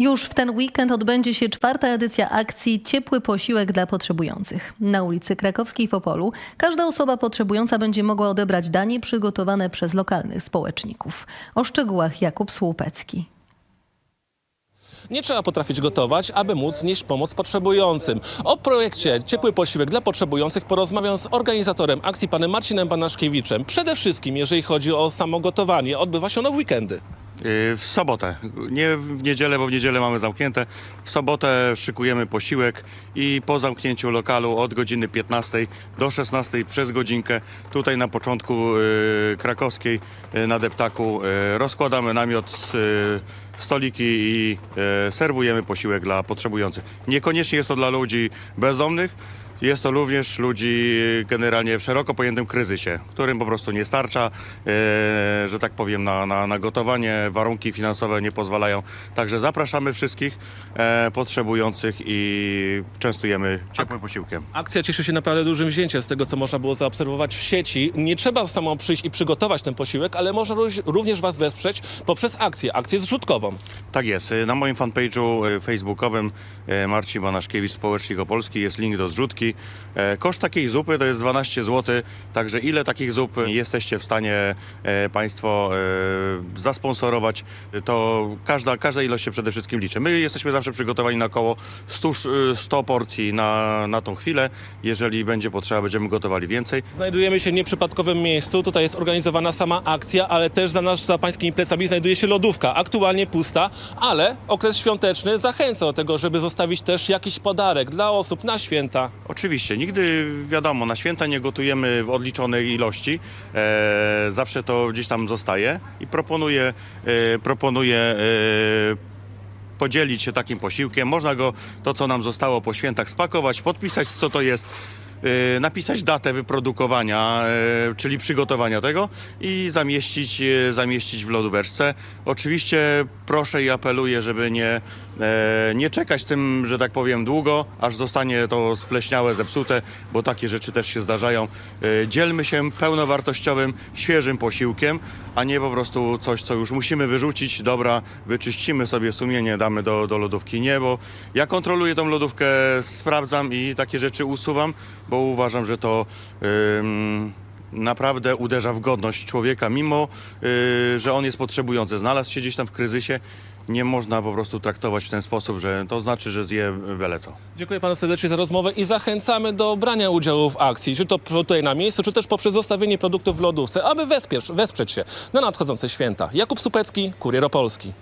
Już w ten weekend odbędzie się czwarta edycja akcji Ciepły posiłek dla potrzebujących. Na ulicy Krakowskiej w Opolu każda osoba potrzebująca będzie mogła odebrać danie przygotowane przez lokalnych społeczników. O szczegółach Jakub Słupecki. Nie trzeba potrafić gotować, aby móc nieść pomoc potrzebującym. O projekcie Ciepły Posiłek dla Potrzebujących porozmawiam z organizatorem akcji, panem Marcinem Banaszkiewiczem. Przede wszystkim, jeżeli chodzi o samo gotowanie, odbywa się ono w weekendy. Y, W sobotę, nie w niedzielę, bo w niedzielę mamy zamknięte. W sobotę szykujemy posiłek i po zamknięciu lokalu od godziny 15 do 16 przez godzinkę tutaj na początku y, krakowskiej y, na deptaku rozkładamy namiot, stoliki i serwujemy posiłek dla potrzebujących. Niekoniecznie jest to dla ludzi bezdomnych. Jest to również ludzi generalnie w szeroko pojętym kryzysie, którym po prostu nie starcza, e, że tak powiem, na, na, na gotowanie. Warunki finansowe nie pozwalają. Także zapraszamy wszystkich e, potrzebujących i częstujemy ciepłym posiłkiem. Akcja cieszy się naprawdę dużym wzięciem z tego, co można było zaobserwować w sieci. Nie trzeba samo przyjść i przygotować ten posiłek, ale można również Was wesprzeć poprzez akcję, akcję zrzutkową. Tak jest. Na moim fanpage'u e, facebookowym Marcin Banaszkiewicz, Społecznik Opolski jest link do zrzutki. E, Koszt takiej zupy to jest 12 zł, także ile takich zup jesteście w stanie e, Państwo e, zasponsorować, to każda, każda ilość się przede wszystkim liczy. My jesteśmy zawsze przygotowani na około 100, sz- 100 porcji na, na tą chwilę. Jeżeli będzie potrzeba, będziemy gotowali więcej. Znajdujemy się w nieprzypadkowym miejscu. Tutaj jest organizowana sama akcja, ale też za, nasz, za pańskimi plecami znajduje się lodówka. Aktualnie pusta, ale okres świąteczny zachęca do tego, żeby zostawić też jakiś podarek dla osób na święta. Oczywiście, nigdy wiadomo, na święta nie gotujemy w odliczonej ilości. E, zawsze to gdzieś tam zostaje i proponuję, e, proponuję e, podzielić się takim posiłkiem. Można go, to co nam zostało po świętach, spakować, podpisać co to jest. E, Napisać datę wyprodukowania, e, czyli przygotowania tego i zamieścić, e, zamieścić w lodóweczce. Oczywiście proszę i apeluję, żeby nie, nie czekać tym, że tak powiem, długo, aż zostanie to spleśniałe, zepsute, bo takie rzeczy też się zdarzają. Dzielmy się pełnowartościowym, świeżym posiłkiem, a nie po prostu coś, co już musimy wyrzucić. Dobra, wyczyścimy sobie sumienie, damy do, do lodówki. Nie, bo ja kontroluję tą lodówkę, sprawdzam i takie rzeczy usuwam, bo uważam, że to... naprawdę uderza w godność człowieka, mimo y, że on jest potrzebujący. Znalazł się gdzieś tam w kryzysie, nie można po prostu traktować w ten sposób, że to znaczy, że zje byle. Dziękuję panu serdecznie za rozmowę i zachęcamy do brania udziału w akcji, czy to tutaj na miejscu, czy też poprzez zostawienie produktów w lodówce, aby wesprzeć, wesprzeć się na nadchodzące święta. Jakub Supecki, Kurier Opolski.